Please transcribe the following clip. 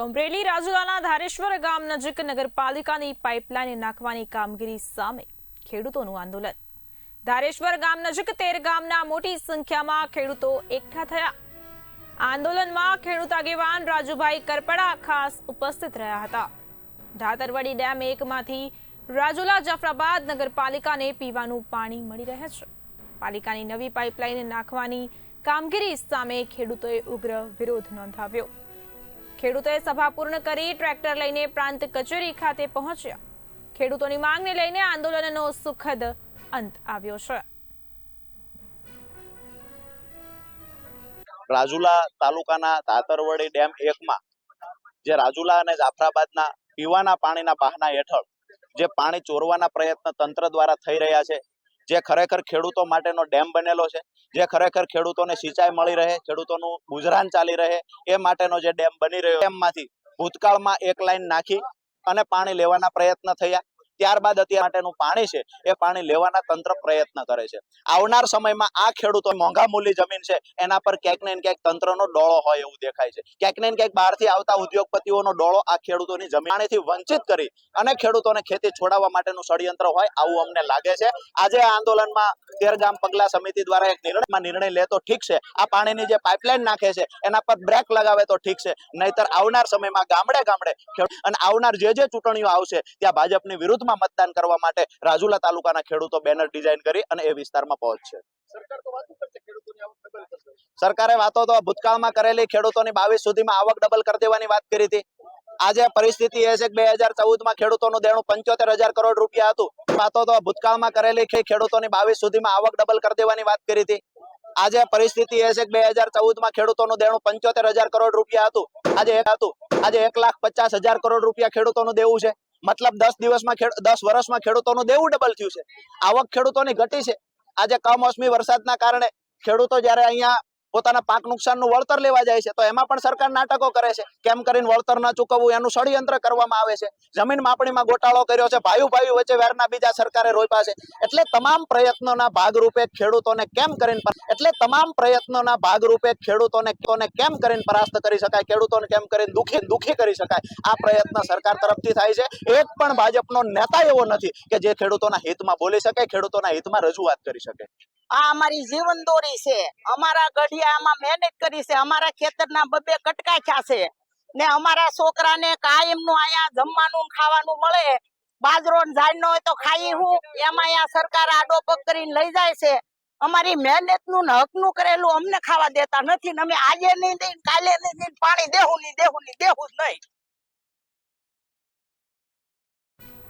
તો અમરેલી રાજુલાના ધારેશ્વર ગામ નજીક નગરપાલિકાની પાઇપલાઇન નાખવાની કામગીરી સામે ખેડૂતોનું આંદોલન. ધારેશ્વર ગામ નજીક તેર ગામના મોટી સંખ્યામાં ખેડૂતો એકઠા થયા. આંદોલનમાં ખેડૂત આગેવાન રાજુભાઈ કરપડા ખાસ ઉપસ્થિત રહ્યા હતા. ધાતરવાડી ડેમ એકમાંથી રાજુલા જાફરાબાદ નગરપાલિકાને પીવાનું પાણી મળી રહે છે. પાલિકાની નવી પાઇપલાઇન નાખવાની કામગીરી સામે ખેડૂતોએ ઉગ્ર વિરોધ નોંધાવ્યો. ખેડૂતોએ સભા પૂર્ણ કરી ટ્રેક્ટર લઈને પ્રાંત કચેરી ખાતે પહોંચ્યા. ખેડૂતોની માંગને લઈને આંદોલનનો સુખદ અંત આવ્યો છે. રાજુલા તાલુકાના તાતરવડી ડેમ એકમાં, જે રાજુલા અને જાફરાબાદના પીવાના પાણીના બહાના હેઠળ જે પાણી ચોરવાના પ્રયત્ન તંત્ર દ્વારા થઈ રહ્યા છે જે ખરેખર ખેડૂતો માટેનો ડેમ બનેલો છે, જે ખરેખર ખેડૂતોને સિંચાઈ મળી રહે, ખેડૂતોનું ગુજરાન ચાલી રહે, એ માટેનો જે ડેમ બની રહ્યો ડેમમાંથી ભૂતકાળમાં એક લાઈન નાખી અને પાણી લેવાના પ્રયત્ન થયા. ત્યારબાદ અત્યાર માટેનું પાણી છે, એ પાણી લેવાના તંત્ર પ્રયત્ન કરે છે. આવનાર સમયમાં આ ખેડૂતો મોંઘા મૂલ્ય જમીન છે, એના પર ક્યાંક ને ક્યાંક તંત્રનો ડોળો હોય એવું દેખાય છે. ક્યાંક ને ક્યાંક બહારથી આવતા ઉદ્યોગપતિઓનો ડોળો આ ખેડૂતોની જમીનથી વંચિત કરી અને ખેડૂતોને ખેતી છોડાવવા માટેનું ષડયંત્ર હોય, આવું અમને લાગે છે. આજે આ આંદોલનમાં તેરગામ પગલા સમિતિ દ્વારા એક નિર્ણયમાં નિર્ણય લે ઠીક છે. આ પાણીની જે પાઇપલાઇન નાખે છે, એના પર બ્રેક લગાવે તો ઠીક છે. નહીતર આવનાર સમયમાં ગામડે ગામડે અને આવનાર જે જે ચૂંટણીઓ આવશે, ત્યાં ભાજપની વિરુદ્ધમાં મતદાન કરવા માટે રાજુલા તાલુકાના ખેડૂતો બેનર ડિઝાઇન કરી અને એ વિસ્તારમાં પહોંચશે. સરકારે વાતો તો ભૂતકાળમાં કરેલી, ખેડૂતોની બાવીસ સુધીમાં આવક ડબલ કરી દેવાની વાત કરી હતી. આજે પરિસ્થિતિ એ છે કે બે હજાર ચૌદમાં ખેડૂતોનું દેણું પંચોતેર હજાર કરોડ રૂપિયા હતું. તો ભૂતકાળમાં કરેલી ખેડૂતોની બાવીસ સુધીમાં આવક ડબલ કરી દેવાની વાત કરી હતી. આજે પરિસ્થિતિ એ છે કે બે હજાર ચૌદમાં ખેડૂતોનું દેણું પંચોતેર હજાર કરોડ રૂપિયા હતું. આજે એક હતું. આજે એક લાખ પચાસ હજાર કરોડ રૂપિયા ખેડૂતોનું દેવું છે. મતલબ દસ દિવસમાં દસ વર્ષમાં ખેડૂતોનું દેવું ડબલ થયું છે. આવક ખેડૂતોની ઘટી છે. આજે કમોસમી વરસાદના કારણે ખેડૂતો જ્યારે અહીંયા પોતાના પાક નુકસાનનું વળતર લેવા જાય છે, તો એમાં પણ સરકાર નાટકો કરે છે. કેમ કરીને વળતર ન ચૂકવવું, એનું ષડયંત્ર કરવામાં આવે છે. જમીન માપણીમાં ગોટાળો કર્યો છે ભાઈઓ ભાઈઓ વચ્ચે વેરના બીજા સરકારે રોપ્યા છે. એટલે તમામ પ્રયત્નોના ભાગરૂપે ખેડૂતોને કેમ કરીને એટલે તમામ પ્રયત્નોના ભાગરૂપે ખેડૂતોને કોને કેમ કરીને પરાસ્ત કરી શકાય? ખેડૂતોને કેમ કરીને દુઃખી દુઃખી કરી શકાય? આ પ્રયત્ન સરકાર તરફથી થાય છે. એક પણ ભાજપનો નેતા એવો નથી કે જે ખેડૂતોના હિતમાં બોલી શકે, ખેડૂતોના હિતમાં રજૂઆત કરી શકે. આ અમારી જીવન દોરી છે. અમારા ગઢિયામાં મહેનત કરી છે. અમારા ખેતરના બબે કટકાખ્યા છે. ને અમારા છોકરાને કાયમનું અહીંયા જમવાનું ખાવાનું મળે. બાજરો ને ઝાડ હોય તો ખાઈ હું. એમાં અહીંયા સરકાર આડો પગ કરીને લઈ જાય છે. અમારી મહેનતનું ને હકનું કરેલું અમને ખાવા દેતા નથી અમે આજે નહીં દઈ કાલે નહીં દઈ પાણી દેવું નહીં દેવું નહીં દેવું જ નહીં.